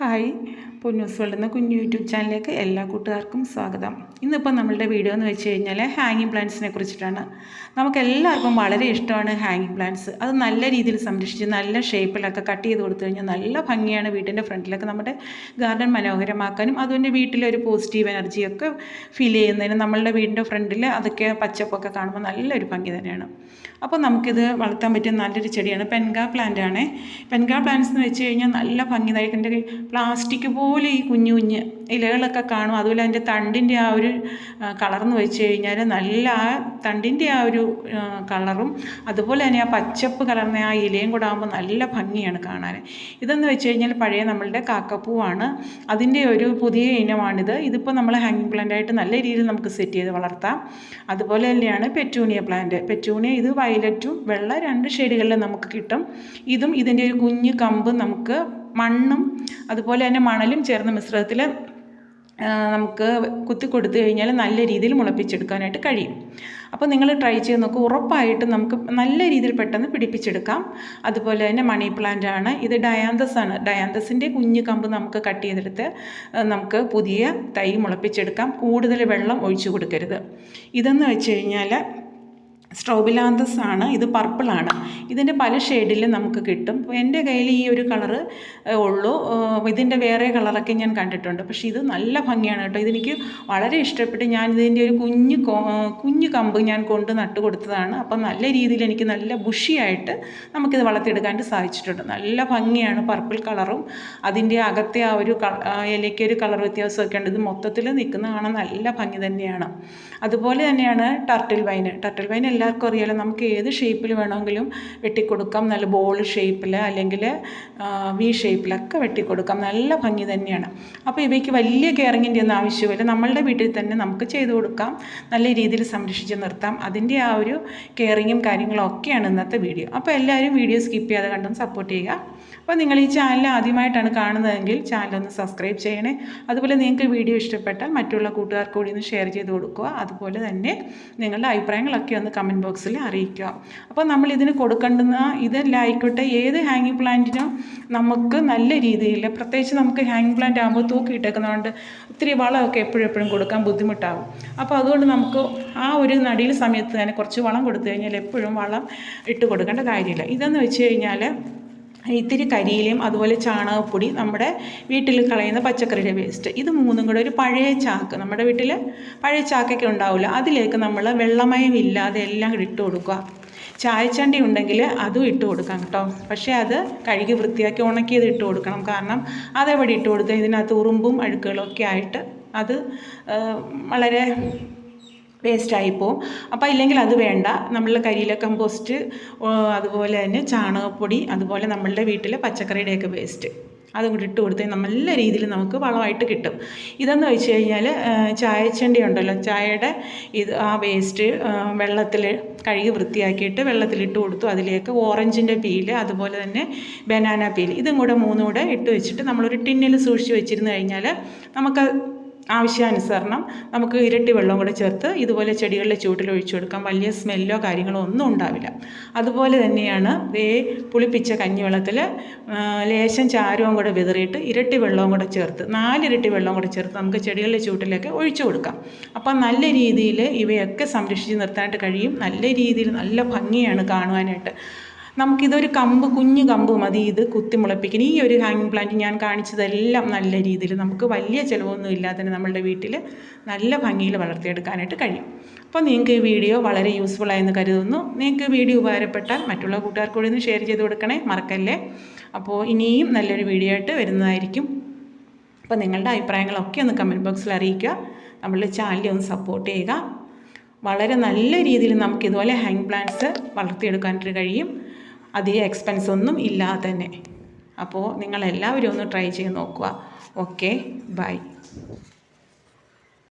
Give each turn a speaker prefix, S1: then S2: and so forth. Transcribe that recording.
S1: Hi, Ponnoos world എന്ന കുഞ്ഞു YouTube ചാനലിലേക്ക് എല്ലാ കൂട്ടുകാർക്കും സ്വാഗതം. ഇന്നിപ്പോൾ നമ്മളുടെ വീഡിയോ എന്ന് വെച്ച് കഴിഞ്ഞാൽ ഹാങ്ങിങ് പ്ലാന്റ്സിനെ കുറിച്ചിട്ടാണ്. നമുക്ക് എല്ലാവർക്കും വളരെ ഇഷ്ടമാണ് ഹാങ്ങിങ് പ്ലാന്റ്സ്. അത് നല്ല രീതിയിൽ സംരക്ഷിച്ച് നല്ല ഷേപ്പിലൊക്കെ കട്ട് ചെയ്ത് കൊടുത്തു കഴിഞ്ഞാൽ നല്ല ഭംഗിയാണ് വീട്ടിന്റെ ഫ്രണ്ടിലൊക്കെ നമ്മുടെ ഗാർഡൻ മനോഹരമാക്കാനും അതുകൊണ്ട് വീട്ടിലൊരു പോസിറ്റീവ് എനർജിയൊക്കെ ഫീൽ ചെയ്യുന്നതിന് നമ്മളുടെ വീടിന്റെ ഫ്രണ്ടിൽ അതൊക്കെ പച്ചപ്പൊക്കെ കാണുമ്പോൾ നല്ലൊരു ഭംഗി തന്നെയാണ്. അപ്പോൾ നമുക്കിത് വളർത്താൻ പറ്റിയ നല്ലൊരു ചെടിയാണ് പെൻഗാ പ്ലാന്റ് ആണ് പെൻഗാ പ്ലാന്റ്സ് എന്ന് വെച്ച് കഴിഞ്ഞാൽ നല്ല ഭംഗി ഭംഗിതായിട്ട് പ്ലാസ്റ്റിക് പോലെ ഈ കുഞ്ഞു കുഞ്ഞ് ഇലകളൊക്കെ കാണും. അതുപോലെ അതിന്റെ തണ്ടിന്റെ ആ ഒരു കളർന്ന് വെച്ച് കഴിഞ്ഞാൽ നല്ല ആ തണ്ടിന്റെ ആ ഒരു കളറും അതുപോലെ തന്നെ ആ പച്ചപ്പ് കലർന്ന ആ ഇലയും കൂടെ ആകുമ്പോൾ നല്ല ഭംഗിയാണ് കാണാൻ. ഇതെന്ന് വെച്ച് കഴിഞ്ഞാൽ പഴയ നമ്മളുടെ കാക്കപ്പൂവാണ്. അതിന്റെ ഒരു പുതിയ ഇനമാണിത്. ഇതിപ്പോൾ നമ്മൾ ഹാങ്ങിങ് പ്ലാന്റ് ആയിട്ട് നല്ല രീതിയിൽ നമുക്ക് സെറ്റ് ചെയ്ത് വളർത്താം. അതുപോലെ തന്നെയാണ് പെറ്റൂണിയ പ്ലാന്റ് പെറ്റൂണിയ ഇത് വയലറ്റും വെള്ള രണ്ട് ഷെയ്ഡുകളിൽ നമുക്ക് കിട്ടും. ഇതും ഇതിന്റെ ഒരു കുഞ്ഞ് കമ്പ് നമുക്ക് മണ്ണും അതുപോലെ തന്നെ മണലും ചേർന്ന മിശ്രിതത്തിൽ നമുക്ക് കുത്തി കൊടുത്തു കഴിഞ്ഞാൽ നല്ല രീതിയിൽ മുളപ്പിച്ചെടുക്കാനായിട്ട് കഴിയും. അപ്പോൾ നിങ്ങൾ ട്രൈ ചെയ്ത് നോക്കുക ഉറപ്പായിട്ടും നമുക്ക് നല്ല രീതിയിൽ പെട്ടെന്ന് പിടിപ്പിച്ചെടുക്കാം. അതുപോലെ തന്നെ മണി പ്ലാന്റ് ആണ്. ഇത് ഡയാന്തസ് ആണ്. ഡയാന്തസിന്റെ കുഞ്ഞു കമ്പ് നമുക്ക് കട്ട് ചെയ്തെടുത്ത് നമുക്ക് പുതിയ തൈ മുളപ്പിച്ചെടുക്കാം. കൂടുതൽ വെള്ളം ഒഴിച്ചു കൊടുക്കരുത്. ഇതെന്ന് വെച്ച് കഴിഞ്ഞാൽ സ്ട്രോബിലാന്തസ് ആണ്. ഇത് പർപ്പിളാണ് ഇതിന്റെ പല ഷെയ്ഡിലും നമുക്ക് കിട്ടും. എന്റെ കയ്യിൽ ഈ ഒരു കളറ് ഉള്ളൂ. ഇതിന്റെ വേറെ കളറൊക്കെ ഞാൻ കണ്ടിട്ടുണ്ട്. പക്ഷേ ഇത് നല്ല ഭംഗിയാണ് കേട്ടോ. ഇതെനിക്ക് വളരെ ഇഷ്ടപ്പെട്ട്. ഞാൻ ഇതിന്റെ ഒരു കുഞ്ഞു കുഞ്ഞു കമ്പ് ഞാൻ കൊണ്ട് നട്ട് കൊടുത്തതാണ്. അപ്പം നല്ല രീതിയിൽ എനിക്ക് നല്ല ബുഷിയായിട്ട് നമുക്കിത് വളർത്തിയെടുക്കാൻ സാധിച്ചിട്ടുണ്ട്. നല്ല ഭംഗിയാണ് പർപ്പിൾ കളറും അതിന്റെ അകത്തെ ആ ഒരു ഇലയ്ക്ക് ഒരു കളർ വ്യത്യാസമൊക്കെ ഉണ്ട്. ഇത് മൊത്തത്തിൽ നിൽക്കുന്ന കാണാൻ നല്ല ഭംഗി തന്നെയാണ്. അതുപോലെ തന്നെയാണ് ടർട്ടിൽ വൈന് ടർട്ടിൽ വൈൻ എല്ലാവർക്കും അറിയാലോ നമുക്ക് ഏത് ഷേപ്പിൽ വേണമെങ്കിലും വെട്ടിക്കൊടുക്കാം. നല്ല ബോൾ ഷേപ്പിൽ അല്ലെങ്കിൽ വി ഷേപ്പിലൊക്കെ വെട്ടിക്കൊടുക്കാം. നല്ല ഭംഗി തന്നെയാണ്. അപ്പോൾ ഇവയ്ക്ക് വലിയ കെയറിങ്ങിന്റെ ഒന്നും ആവശ്യമില്ല നമ്മളുടെ വീട്ടിൽ തന്നെ നമുക്ക് ചെയ്തു കൊടുക്കാം. നല്ല രീതിയിൽ സംരക്ഷിച്ച് നിർത്താം. അതിന്റെ ആ ഒരു കെയറിങ്ങും കാര്യങ്ങളും ഒക്കെയാണ് ഇന്നത്തെ വീഡിയോ അപ്പോൾ എല്ലാവരും വീഡിയോ സ്കിപ്പ് ചെയ്യാതെ കണ്ടും സപ്പോർട്ട് ചെയ്യുക. അപ്പോൾ നിങ്ങൾ ഈ ചാനൽ ആദ്യമായിട്ടാണ് കാണുന്നതെങ്കിൽ ചാനൽ ഒന്ന് സബ്സ്ക്രൈബ് ചെയ്യണേ. അതുപോലെ നിങ്ങൾക്ക് വീഡിയോ ഇഷ്ടപ്പെട്ടാൽ മറ്റുള്ള കൂട്ടുകാർക്ക് കൂടി ഒന്ന് ഷെയർ ചെയ്ത് കൊടുക്കുക. അതുപോലെ തന്നെ നിങ്ങളുടെ അഭിപ്രായങ്ങളൊക്കെ ഒന്ന് കമന്റ് ബോക്സിൽ അറിയിക്കുക. അപ്പോൾ നമ്മൾ ഇതിന് കൊടുക്കേണ്ടുന്ന ഇതല്ലായിക്കോട്ടെ ഏത് ഹാങ്ങിങ് പ്ലാന്റിനും നമുക്ക് നല്ല രീതിയിൽ പ്രത്യേകിച്ച് നമുക്ക് ഹാങ്ങിങ് പ്ലാന്റ് ആകുമ്പോൾ തൂക്കിയിട്ടേക്കുന്നതുകൊണ്ട് ഒത്തിരി വളമൊക്കെ എപ്പോഴും എപ്പോഴും കൊടുക്കാൻ ബുദ്ധിമുട്ടാകും. അപ്പോൾ അതുകൊണ്ട് നമുക്ക് ആ ഒരു നടിയിൽ സമയത്ത് തന്നെ കുറച്ച് വളം കൊടുത്തു കഴിഞ്ഞാൽ എപ്പോഴും വളം ഇട്ട് കൊടുക്കേണ്ട കാര്യമില്ല. ഇതെന്ന് വെച്ച് കഴിഞ്ഞാൽ ഇത്തിരി കരിയിലയും അതുപോലെ ചാണകപ്പൊടി നമ്മുടെ വീട്ടിൽ കളയുന്ന പച്ചക്കറിയുടെ വേസ്റ്റ് ഇത് മൂന്നും കൂടെ ഒരു പഴയ ചാക്ക്. നമ്മുടെ വീട്ടിൽ പഴയ ചാക്കൊക്കെ ഉണ്ടാവില്ല. അതിലേക്ക് നമ്മൾ വെള്ളമയം ഇല്ലാതെ എല്ലാം ഇട്ട് കൊടുക്കുക. ചായച്ചണ്ടി ഉണ്ടെങ്കിൽ അതും ഇട്ട് കൊടുക്കാം കേട്ടോ. പക്ഷേ അത് കഴുകി വൃത്തിയാക്കി ഉണക്കിയത് ഇട്ട് കൊടുക്കണം. കാരണം അതെവിടെ ഇട്ട് കൊടുത്താൽ ഇതിനകത്ത് ഉറുമ്പും അഴുക്കുകളൊക്കെ ആയിട്ട് അത് വളരെ വേസ്റ്റായിപ്പോവും അപ്പോൾ ഇല്ലെങ്കിൽ അത് വേണ്ട. നമ്മളുടെ കരിയില കമ്പോസ്റ്റ് അതുപോലെ തന്നെ ചാണകപ്പൊടി അതുപോലെ നമ്മളുടെ വീട്ടിലെ പച്ചക്കറിയുടെയൊക്കെ വേസ്റ്റ് അതും കൂടി ഇട്ട് കൊടുത്ത് നല്ല രീതിയിൽ നമുക്ക് വളമായിട്ട് കിട്ടും. ഇതെന്ന് വെച്ച് കഴിഞ്ഞാൽ ചായച്ചണ്ടി ഉണ്ടല്ലോ ചായയുടെ ഇത് ആ വേസ്റ്റ് വെള്ളത്തിൽ കഴുകി വൃത്തിയാക്കിയിട്ട് വെള്ളത്തിലിട്ട് കൊടുത്തു. അതിലേക്ക് ഓറഞ്ചിന്റെ പീൽ അതുപോലെ തന്നെ ബനാന പീൽ. ഇതും കൂടെ മൂന്നും കൂടെ ഇട്ട് വെച്ചിട്ട് നമ്മളൊരു ടിന്നിൽ സൂക്ഷിച്ച് വെച്ചിരുന്നു കഴിഞ്ഞാൽ നമുക്ക് ആവശ്യാനുസരണം നമുക്ക് ഇരട്ടി വെള്ളം കൂടെ ചേർത്ത് ഇതുപോലെ ചെടികളുടെ ചൂട്ടിൽ ഒഴിച്ചു കൊടുക്കാം. വലിയ സ്മെല്ലോ കാര്യങ്ങളോ ഒന്നും ഉണ്ടാവില്ല. അതുപോലെ തന്നെയാണ് വേ പുളിപ്പിച്ച കഞ്ഞിവെള്ളത്തിൽ ലേശം ചാരവും കൂടെ വിതറിയിട്ട് ഇരട്ടി വെള്ളവും കൂടെ ചേർത്ത് നാലിരട്ടി വെള്ളം കൂടെ ചേർത്ത് നമുക്ക് ചെടികളുടെ ചൂട്ടിലേക്ക് ഒഴിച്ചു കൊടുക്കാം. അപ്പം നല്ല രീതിയിൽ ഇവയൊക്കെ സംരക്ഷിച്ച് നിർത്താനായിട്ട് കഴിയും. നല്ല രീതിയിൽ നല്ല ഭംഗിയാണ് കാണുവാനായിട്ട്. നമുക്കിതൊരു കമ്പ് കുഞ്ഞു കമ്പ് മതി. ഇത് കുത്തി മുളപ്പിക്കാൻ ഈ ഒരു ഹാങ്ങിങ് പ്ലാന്റ് ഞാൻ കാണിച്ചതെല്ലാം നല്ല രീതിയിൽ നമുക്ക് വലിയ ചിലവൊന്നും ഇല്ലാതെ നമ്മളുടെ വീട്ടിൽ നല്ല ഭംഗിയിൽ വളർത്തിയെടുക്കാനായിട്ട് കഴിയും. അപ്പോൾ നിങ്ങൾക്ക് ഈ വീഡിയോ വളരെ യൂസ്ഫുൾ ആയെന്ന് കരുതുന്നു. നിങ്ങൾക്ക് വീഡിയോ ഉപകാരപ്പെട്ടാൽ മറ്റുള്ള കൂട്ടുകാർക്ക് കൂടി ഒന്ന് ഷെയർ ചെയ്ത് കൊടുക്കണേ. മറക്കല്ലേ? അപ്പോൾ ഇനിയും നല്ലൊരു വീഡിയോ ആയിട്ട് വരുന്നതായിരിക്കും. അപ്പോൾ നിങ്ങളുടെ അഭിപ്രായങ്ങളൊക്കെ ഒന്ന് കമന്റ് ബോക്സിൽ അറിയിക്കുക. നമ്മളുടെ ചാനൽ ഒന്ന് സപ്പോർട്ട് ചെയ്യുക. വളരെ നല്ല രീതിയിൽ നമുക്ക് ഇതുപോലെ ഹാങ് പ്ലാന്റ്സ് വളർത്തിയെടുക്കാനായിട്ട് കഴിയും. അധികം എക്സ്പെൻസ് ഒന്നും ഇല്ലാതെ തന്നെ. അപ്പോൾ നിങ്ങളെല്ലാവരും ഒന്ന് ട്രൈ ചെയ്ത് നോക്കുക. Okay bye